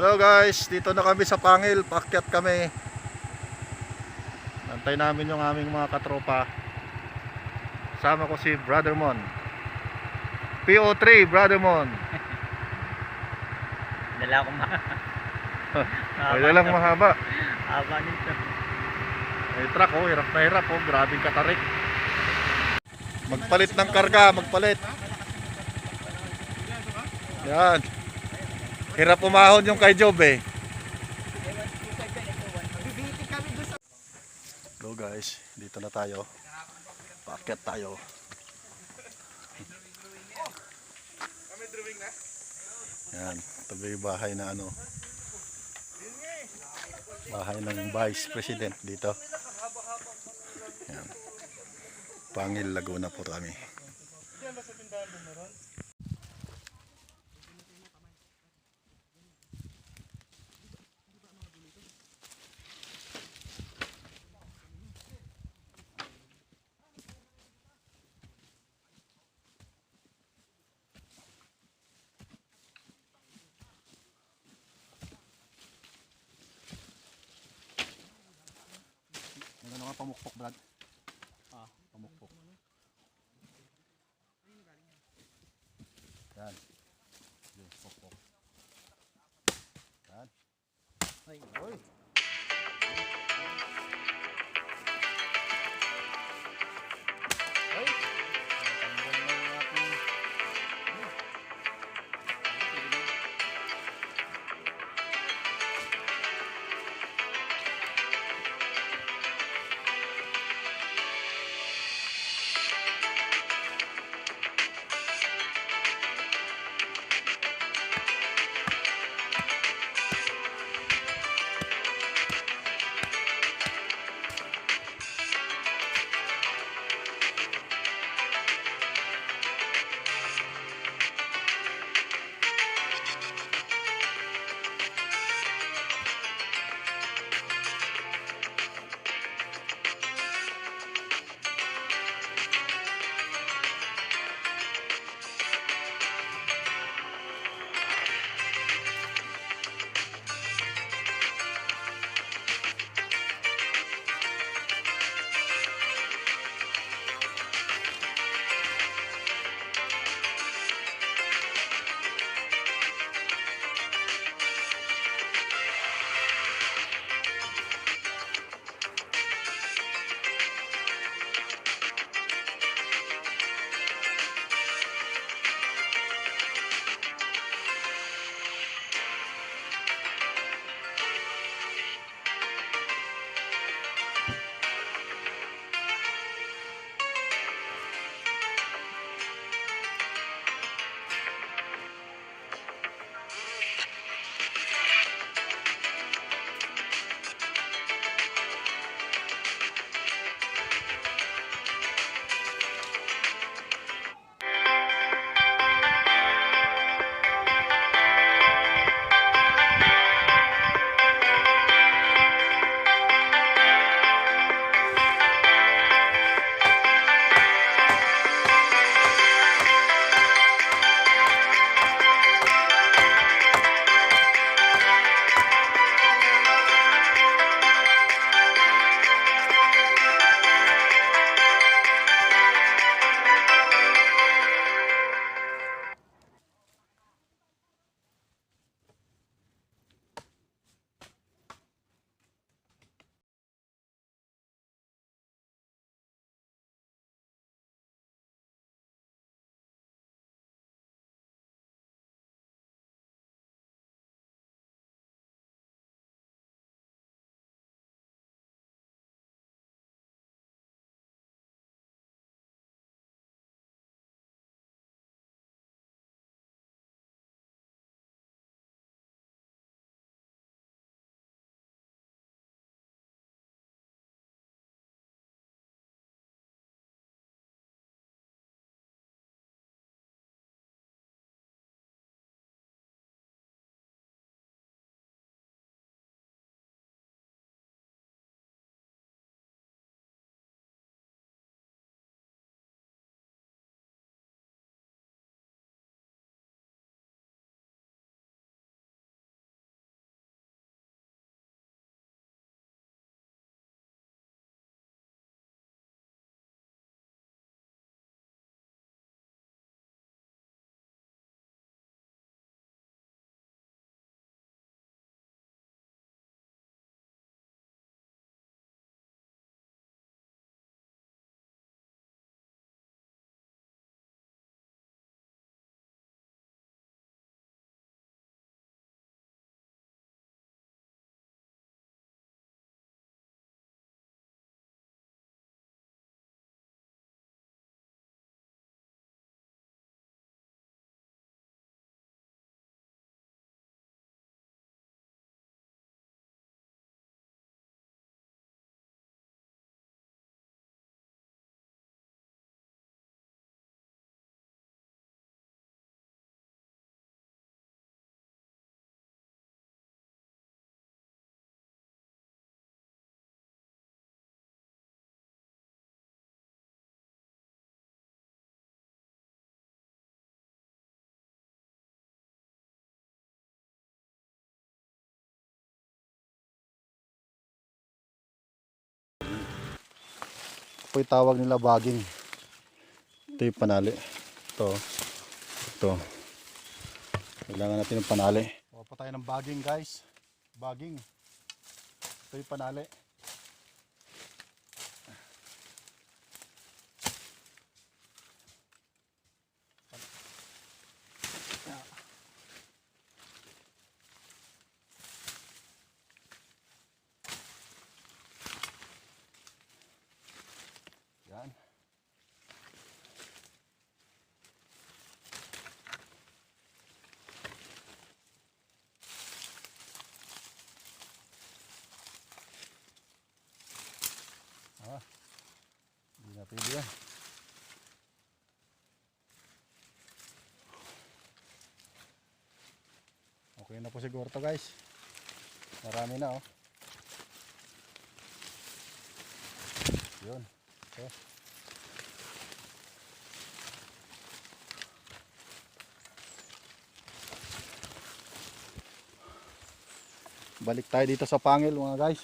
Hello guys, dito na kami sa Pangil, pakyat kami. Antay namin yung aming mga katropa. Sama ko si Brother Mon. PO3, Brother Mon. Dala ko ma. Ay, lang mahaba. Haba nito. May truck oh, hirap na hirap oh, grabing katarik. Magpalit ng karga, magpalit. Yan. Hirap umahon yung kay Job eh. Hello guys, dito na tayo. Paakyat tayo. Yan, tabi bahay na ano. Bahay ng Vice President dito. Yan. Pangil Laguna po kami. Ano nga pamukpok, Brad? Ah, pamukpok. Yan. Yung pokpok. Yan. Ay, oy. Po tawag nila baging. Ito yung panali. Ito. Ito. Kailangan natin ng panali. Pa tayo ng baging guys. Baging. Ito yung panali. Yan. Ah, hindi na pwede yan. Okay na po siguro to guys. Marami na oh. Yun. Okay. Balik tayo dito sa pangil mga guys.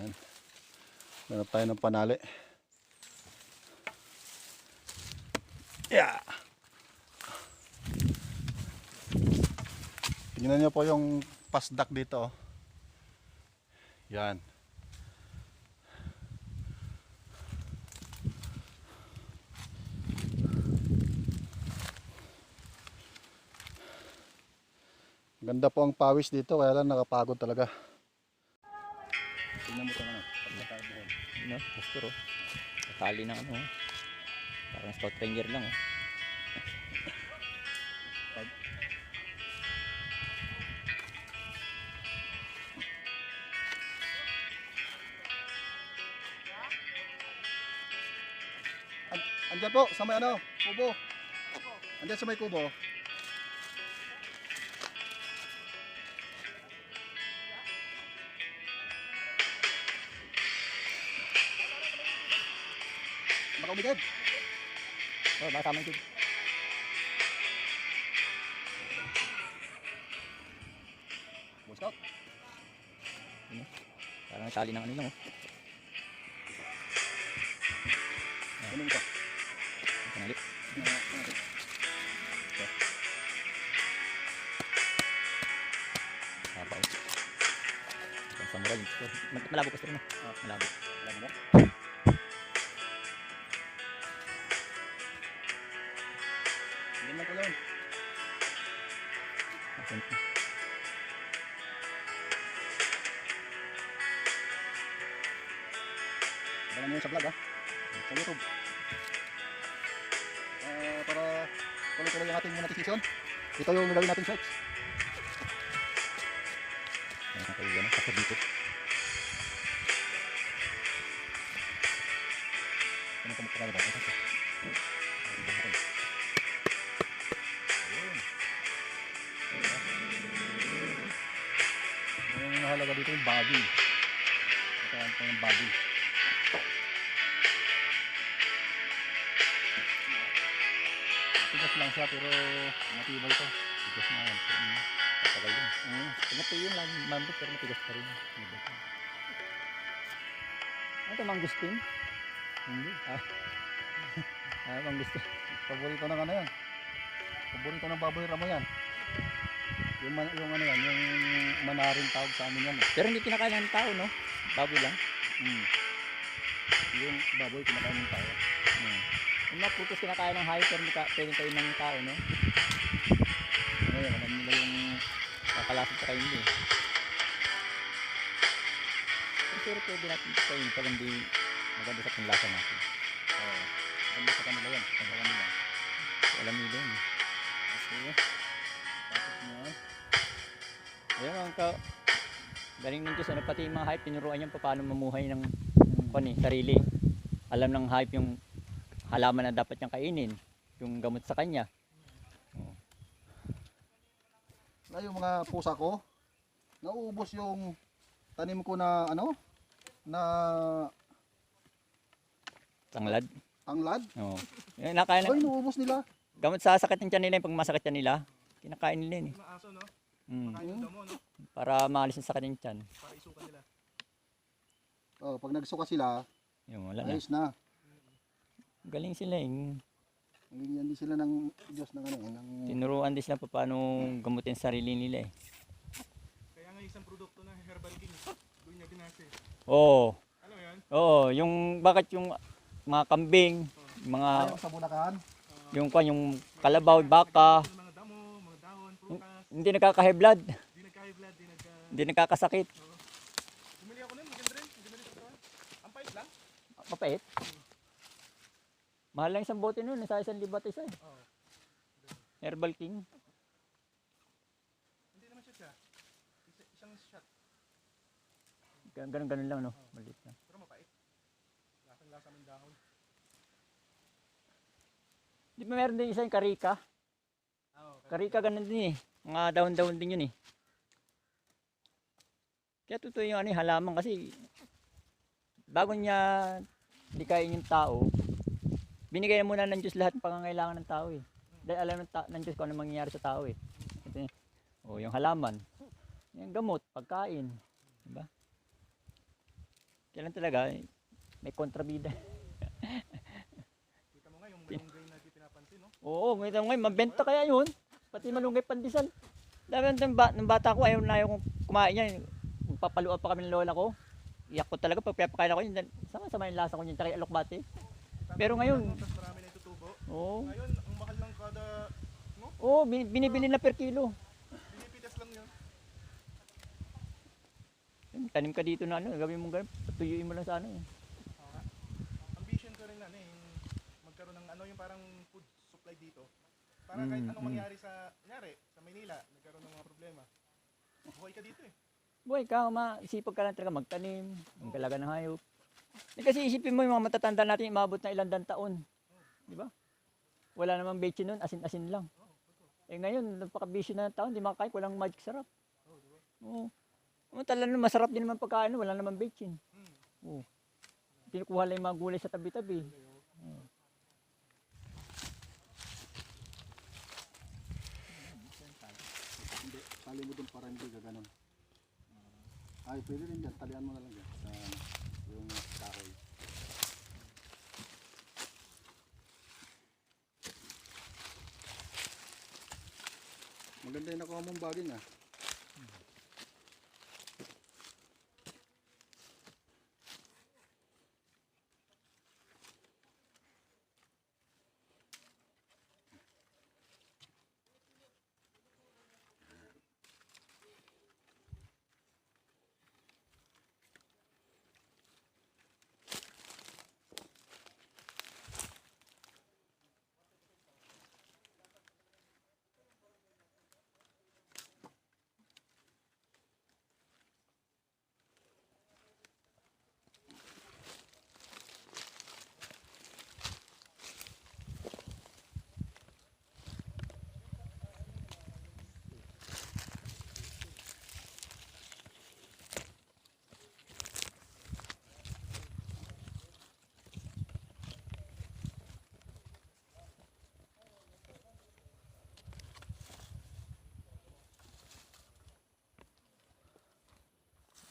Yan. Ganap tayo ng panali. Yeah. Tingnan niyo po yung pasdak dito. oh. Yan. Ganda po ang pawis dito kaya lang nakapagod talaga. Tingnan mo ito ano. pagkakain mo. Ano? Gusto ro. Tali ng ano. Parang scout finger lang oh. An- andyan po sa may ano, kubo. Andyan sa may kubo. Baka umigad. Oh, baka tama yun. Boy Scout. Parang tali ng ano lang oh. Ano ito? Panali. Haba oh. Malabo pa rin oh. Malabo. Alam mo? Asan po? Abangan nyo sa vlog ah. Sa YouTube. Ah, para tuloy-tuloy ang ating monetization. Ito yung gagawin natin search. Ayan kayo yan. Kasar dito. Ano pa magpapala ba? Ito. Mahalaga dito yung body. Ito ang yung body. Tigas lang siya pero matibay to. Tigas na yan. Mm, Tatagal yun. Mm. Tumati yun lang. Mambot pero matigas pa rin. Ano ito mangustin? Hindi. Ah, ah mangustin. Paborito ng ano yan. Paborito ng baboy ramo yan. Yung, man, yung ano yan, yung manaring tawag sa amin yan. Eh. Pero hindi kinakain ng tao, no? Baboy lang. Mm. Yung baboy kinakain ng tao. Hmm. Yung mga putos kinakain ng hayop pero hindi ka, pwedeng kain ng tao, no? Ano yan, alam nila yung Kakalasin sa kain din. Pero sure pwede natin kain pero hindi maganda sa panlasa natin. oh, ano sa kanila yan, sa kanila. Alam nila yun. Okay. Ayun ang ka... Galing ng Diyos, ano, pati yung mga hayop, tinuruan niya pa paano mamuhay ng kwan eh, sarili. Alam ng hayop yung halaman na dapat niyang kainin. Yung gamot sa kanya. Na yung mga pusa ko, nauubos yung tanim ko na ano, na Tanglad. anglad. Oo. Yung nakain Ay, nauubos nila. Gamot sa sakit ng tiyan nila, yung pag masakit tiyan nila, kinakain nila yun eh. Mm. Kain yung damo, no? Para maalis na sa kanyang tiyan. Para isukan nila. Oh, pag nagsuka sila, Yung wala na. ayos na. Galing sila eh. Nagigyan din sila ng Diyos ng ano, ng Tinuruan din sila pa paano gamutin sarili nila eh. Kaya nga isang produkto na Herbal King. Doon niya binase. Oo. Ano yan? Oo, yung bakit yung mga kambing, mga ayaw sa Bulacan. yung kwan yung kalabaw, baka, Mga damo, mga dahon, prutas. Hindi nakaka-high blood, Di nagka-high blood, di nagka... hindi nakakasakit. Bumili ako nun, maganda rin. Maganda rin ito. Ang pait lang. Mapait. Mahal lang isang bote nun, sa isang libat isa eh. Oo. Herbal King. Hindi naman siya siya. Isa, isang shot. Ganun ganun lang no. Maliit lang. Pero mapait. Lasang-lasa ng dahon. Di ba meron din isa yung karika? Oo. Karika ganun din eh. Mga daon-daon din yun eh. Kaya totoo yung ano, yung halaman kasi bago niya likayin yung tao, binigay na muna ng Diyos lahat ng pangangailangan ng tao eh. Dahil alam ng, ta- ng Diyos kung ano mangyayari sa tao eh. Kasi, oh, yung halaman, yung gamot, pagkain, di ba? Kailan talaga, eh, may kontrabida. Kita mo nga yung malunggay na di pinapansin, no? Oo, may tama ngayon, mabenta kaya yun. Pati malunggay pandesal. Dami ng, ba, ng bata ko, ayaw na ayaw kong kumain yan. Papaluan pa kami ng lola ko. Iyak ko talaga pag pinapakain ako yun. Sama-sama yung lasa ko yun, tsaka yung alokbate. Pero ngayon- marami na itutubo. Oo. Ngayon, ang mahal ng kada... No? Oo, bin- binibili na per kilo. Pinipitas lang yun. Tanim ka dito na ano, gawin mo ganun, patuyuin mo lang sa ano. eh. Oo nga. Ambition ko rin ano eh, yung magkaroon ng ano yung parang food supply dito. Para kahit anong mm. mangyari sa, kunyari, sa Maynila, nagkaroon ng mga problema. Buhay ka dito eh. Buhay ka, masipag ka lang talaga magtanim, magkalaga ng hayop. Eh, kasi isipin mo yung mga matatanda natin, umabot na ilang dan taon. Di ba? Wala namang beche nun, asin-asin lang. Eh ngayon, napaka-busy na ng taon, di makakain, walang magic sarap. Oo. Oh, talaga masarap din naman pagkain, wala namang bechin. Oo. Kinukuha lang yung mga gulay sa tabi-tabi. Hindi, tali mo dun para hindi ka ganun. Ay, pwede rin dyan. Talian mo na lang dyan. Sa yung kahoy. Maganda yung nakuha mong baging ah.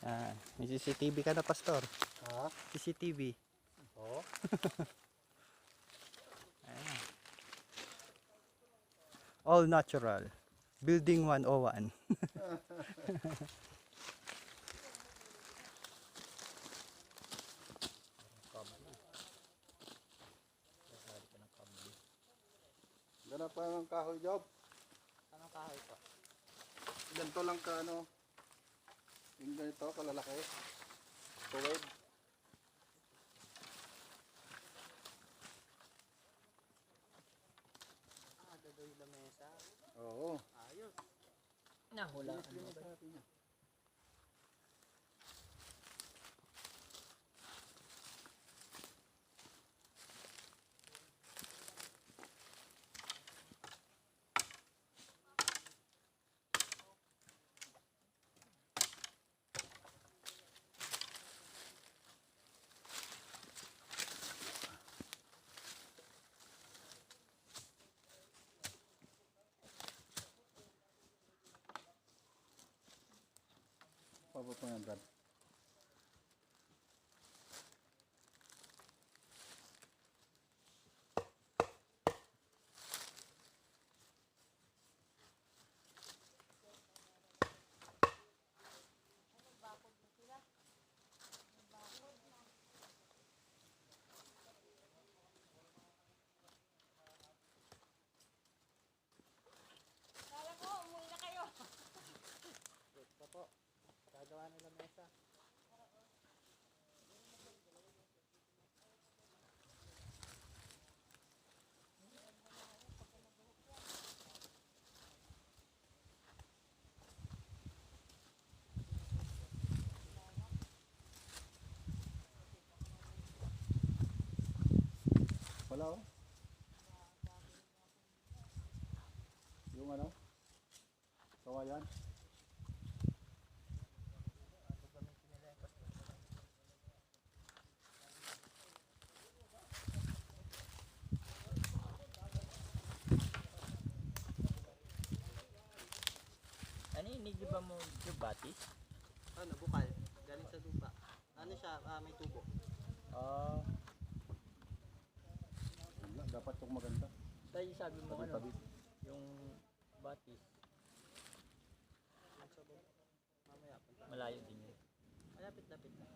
Ah, may CCTV ka na, Pastor. Ha? CCTV. Oo. All natural. Building 101. Ganap pa ng kahoy job. Anong kahoy po? Ganito lang ka ano. Kalalaki. Tuwid. Mababa pa yan, Brad. Wala oh. Yung ano? Kawayan? Ano yung hindi ba mo yung batis? Ano, bukal. Galing sa lupa. Ano siya, ah, may tubo. Ah, dapat yung maganda. tayo sabi mo ano, Tabi. yung batis. Mamaya malayo din yun. Malapit-lapit na.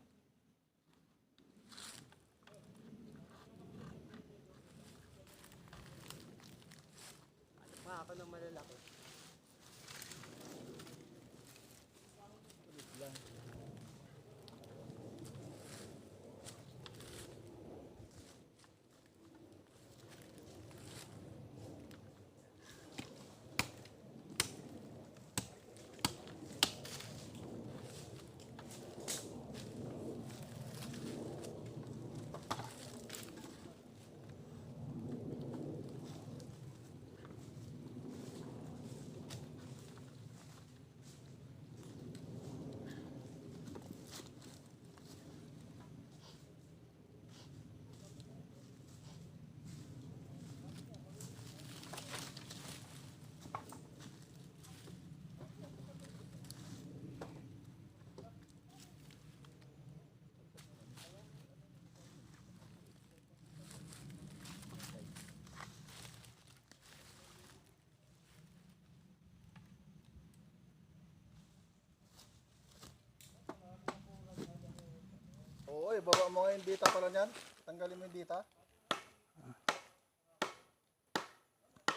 Yung dita pala niyan. Tanggalin mo yung dita.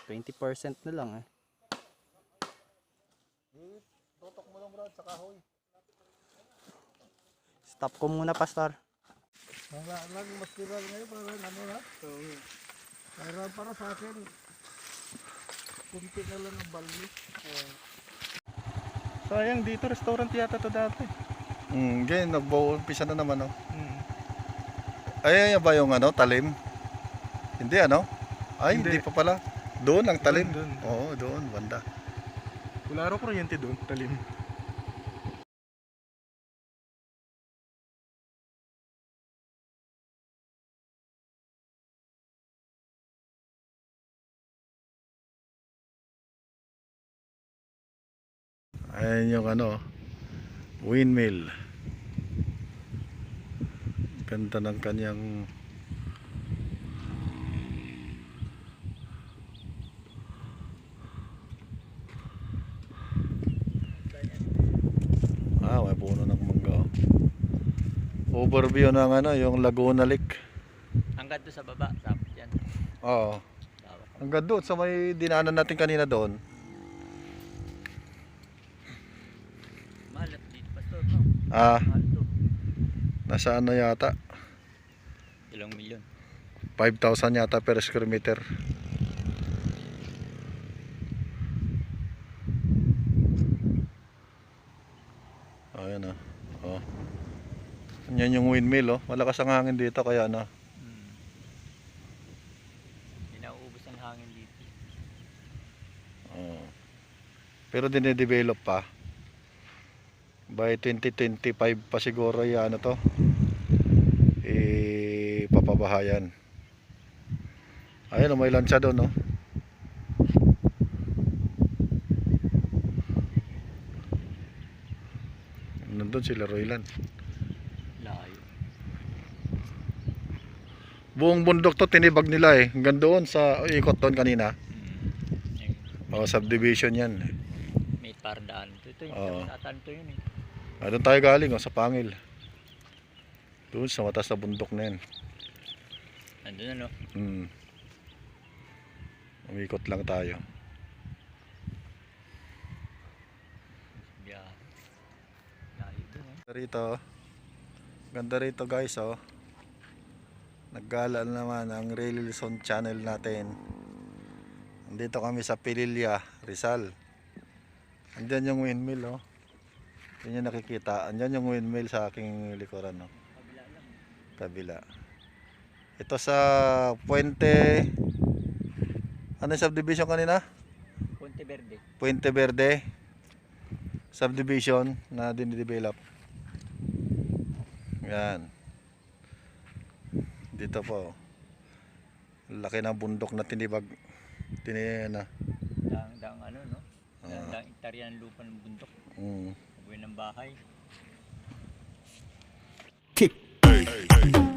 20% na lang eh. Tutok mo lang Brad sa kahoy. Stop ko muna, Pastor. Wala lang mas viral ngayon para ano na. Para para sa akin, kunti na lang ang balli. Sayang dito, restaurant yata to dati. Hmm, ganyan, nagbo-umpisa na naman oh. Hmm. Ay, ba yung ano, talim? Hindi ano? Ay, hindi, Hindi. pa pala. Doon ang talim. Doon, doon. Oo, doon, banda. Wala raw kuryente doon, talim. Ayan yung ano, windmill. Ganda ng kanyang Ah, may puno ng mangga. Overview ng ano, yung Laguna Lake. Hanggang doon sa baba, tapos yan. Oo. Hanggang doon sa may dinaanan natin kanina doon. Mahal dito, pastor, no? Ah, Mahal to. nasa ano yata? Ilang milyon. 5,000 yata per square meter. Ayan ah. Oh. Yan yung windmill oh. Malakas ang hangin dito kaya ano. Hmm. Ang hangin dito. Oh. Pero dinidevelop pa. By 2025 pa siguro yan ano to. Eh papabahayan. Ayun, oh, may lansya doon, no? Nandun sila Roylan. Layo. Buong bundok to tinibag nila eh. Hanggang doon sa ikot doon kanina. Mm. Yung O, subdivision yan. may pardaan. Ito, ito yung to yun eh. Ah, doon tayo galing oh, sa Pangil. Doon sa matas na bundok na yan. Nandun ano. Hmm. Umikot lang tayo. Yeah. Eh. Ganda rito. oh. Ganda rito guys oh. Naggala naman ang Luzon channel natin. Nandito kami sa Pililya, Rizal. Andyan yung windmill oh. Yun yung nakikita. Andyan yung windmill sa aking likuran oh. Kabila. Ito sa Puente Ano yung subdivision kanina? Ponte Verde. Puente Verde subdivision na dinidevelop. Yan. Dito po. Laki ng bundok na tinibag. Tini na. Dang, dang ano no. Dang, Ah. dang hektarya ng lupa ng bundok. Mm. Ng bahay. Yung